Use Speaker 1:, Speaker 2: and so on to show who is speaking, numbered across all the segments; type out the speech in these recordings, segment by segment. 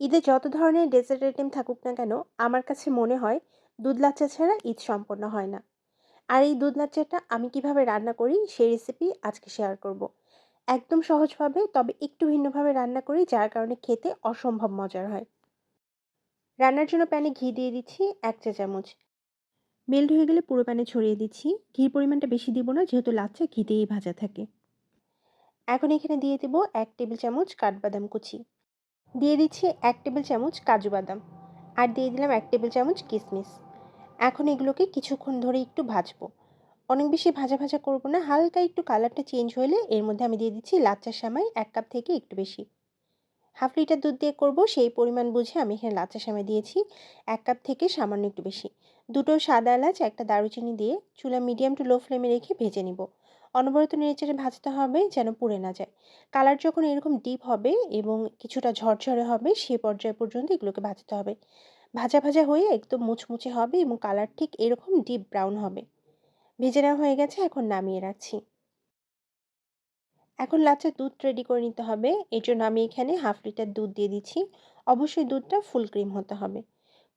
Speaker 1: ঈদে যত ধরনের ডেজার্ট আইটেম থাকুক না কেন, আমার কাছে মনে হয় দুধ লাচ্চা ছাড়া ঈদ সম্পন্ন হয় না। আর এই দুধ লাচ্চাটা আমি কীভাবে রান্না করি, সেই রেসিপি আজকে শেয়ার করব। একদম সহজভাবে, তবে একটু ভিন্নভাবে রান্না করি, যার কারণে খেতে অসম্ভব মজার হয়। রান্নার জন্য প্যানে ঘি দিয়ে দিচ্ছি এক চা চামচ। মেল্ট হয়ে গেলে পুরো প্যানে ছড়িয়ে দিচ্ছি। ঘির পরিমাণটা বেশি দিব না, যেহেতু লাচ্চা ঘিতেই ভাজা থাকে। এখন এখানে দিয়ে দেবো এক টেবিল চামচ কাঠবাদাম কুচি। দিয়ে দিচ্ছি এক টেবিল চামচ কাজু বাদাম আর দিয়ে দিলাম এক টেবিল চামচ কিশমিশ এখন এগুলোকে কিছুক্ষণ ধরে একটু ভাজবো। অনেক বেশি ভাজা ভাজা করব না, হালকা একটু কালারটা চেঞ্জ হলে এর মধ্যে আমি দিয়ে দিচ্ছি লাচ্চার সামাই এক কাপ থেকে একটু বেশি। হাফ লিটার দুধ দিয়ে করব, সেই পরিমাণ বুঝে আমি এখানে লাচ্চা সামাই দিয়েছি, এক কাপ থেকে সামান্য একটু বেশি। দুটো সাদা এলাচ, একটা দারুচিনি দিয়ে চুলা মিডিয়াম টু লো ফ্লেমে রেখে ভেজে নিব। অনবরত নেড়েচেড়ে ভাজতে হবে যেন পুড়ে না যায়। কালার যখন এরকম ডিপ হবে এবং কিছুটা ঝরঝরে হবে, সে পর্যায় পর্যন্ত এগুলোকে ভাজতে হবে। ভাজা ভাজা হয়ে একদম মুচমুচে হবে এবং কালার ঠিক এরকম ডিপ ব্রাউন হবে। ভেজে নেওয়া হয়ে গেছে, এখন নামিয়ে রাখছি। এখন লাচ্চার দুধ রেডি করে নিতে হবে। এর জন্য আমি এখানে হাফ লিটার দুধ দিয়ে দিচ্ছি। অবশ্যই দুধটা ফুল ক্রিম হতে হবে।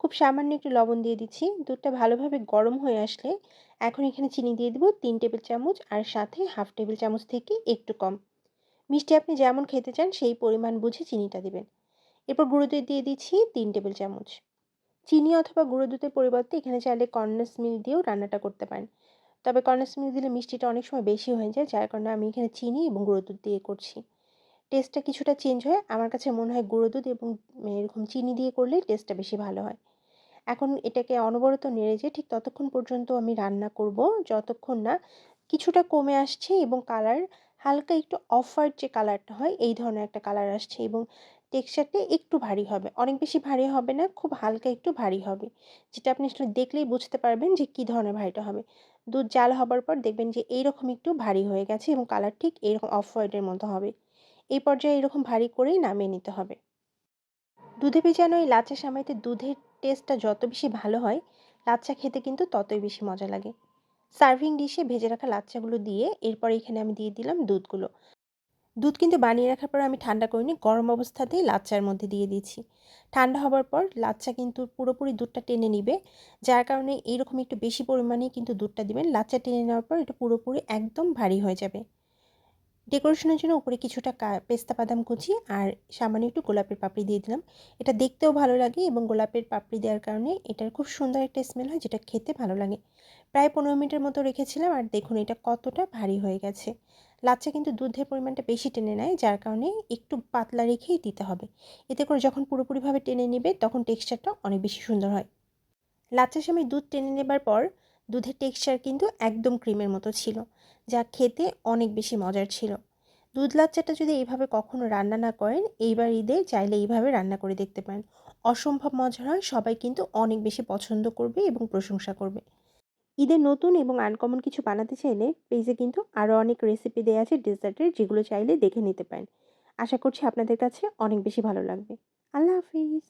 Speaker 1: খুব সামান্য একটু লবণ দিয়ে দিচ্ছি। দুধটা ভালোভাবে গরম হয়ে আসলে এখন এখানে চিনি দিয়ে দেবো তিন টেবিল চামচ আর সাথে হাফ টেবিল চামচ থেকে একটু কম। মিষ্টি আপনি যেমন খেতে চান সেই পরিমাণ বুঝে চিনিটা দেবেন। এরপর গুঁড়ো দুধ দিয়ে দিচ্ছি তিন টেবিল চামচ। চিনি অথবা গুঁড়ো দুধের পরিবর্তে এখানে চাইলে কর্নেস মিল দিয়েও রান্নাটা করতে পারেন। তবে কর্নেস মিল দিলে মিষ্টিটা অনেক সময় বেশি হয়ে যায়, যার কারণে আমি এখানে চিনি এবং গুঁড়ো দুধ দিয়ে করছি। টেস্টটা কিছুটা চেঞ্জ হয়। আমার কাছে মনে হয় গুঁড়ো দুধ এবং এরকম চিনি দিয়ে করলে টেস্টটা বেশি ভালো হয়। এখন এটাকে অনবরত নেড়ে যে ঠিক ততক্ষণ পর্যন্ত আমি রান্না করব। যতক্ষণ না কিছুটা কমে আসছে এবং কালার হালকা একটু অফ হোয়াইট যে কালারটা হয়, এই ধরনের একটা কালার আসছে এবং টেক্সচারটা একটু ভারী হবে। অনেক বেশি ভারী হবে না, খুব হালকা একটু ভারী হবে। যেটা আপনি আসলে দেখলেই বুঝতে পারবেন যে কী ধরনের ভারীটা হবে। দুধ জাল হবার পর দেখবেন যে এইরকম একটু ভারী হয়ে গেছে এবং কালার ঠিক এরকম অফ হোয়াইটের মতো হবে। এই পর্যায়ে এরকম ভারী করেই নামিয়ে নিতে হবে। দুধে ভেজানো এই লাচ্চা সামাইতে দুধের টেস্টটা যত বেশি ভালো হয়, লাচ্চা খেতে কিন্তু ততই বেশি মজা লাগে। সার্ভিং ডিশে ভেজে রাখা লাচ্চাগুলো দিয়ে এরপর এখানে আমি দিয়ে দিলাম দুধগুলো। দুধ কিন্তু বানিয়ে রাখার পর আমি ঠান্ডা করিনি গরম অবস্থাতেই লাচ্চার মধ্যে দিয়ে দিয়েছি। ঠান্ডা হবার পর লাচ্চা কিন্তু পুরোপুরি দুধটা টেনে নিবে, যার কারণে এইরকম একটু বেশি পরিমাণেই কিন্তু দুধটা দিবেন। লাচ্চা টেনে নেওয়ার পর এটা পুরোপুরি একদম ভারী হয়ে যাবে। ডেকোরেশনের জন্য উপরে কিছুটা পেস্তা বাদাম কুচি আর সামান্য একটু গোলাপের পাপড়ি দিয়ে দিলাম। এটা দেখতেও ভালো লাগে এবং গোলাপের পাপড়ি দেওয়ার কারণে এটার খুব সুন্দর একটা স্মেল হয় যেটা খেতে ভালো লাগে। প্রায় পনেরো মিনিটের মতো রেখেছিলাম আর দেখুন এটা কতটা ভারী হয়ে গেছে। লাচ্চা কিন্তু দুধের পরিমাণটা বেশি টেনে নেয়, যার কারণে একটু পাতলা রেখেই দিতে হবে। এতে করে যখন পুরোপুরিভাবে টেনে নেবে তখন টেক্সচারটা অনেক বেশি সুন্দর হয়। লাচ্চার সময় দুধ টেনে নেবার পর দুধের টেক্সচার কিন্তু একদম ক্রিমের মতো ছিল, যা খেতে অনেক বেশি মজার ছিল। দুধ লাচ্চাটা যদি এইভাবে কখনো রান্না না করেন, এইবার ঈদে চাইলে এইভাবে রান্না করে দেখতে পারেন। অসম্ভব মজার হয়, সবাই কিন্তু অনেক বেশি পছন্দ করবে এবং প্রশংসা করবে। ঈদের নতুন এবং আনকমন কিছু বানাতে চাইলে পেজে কিন্তু আরও অনেক রেসিপি দেওয়া আছে ডেজার্টের যেগুলো চাইলে দেখে নিতে পারেন। আশা করছি আপনাদের কাছে অনেক বেশি ভালো লাগবে। আল্লাহ হাফিজ।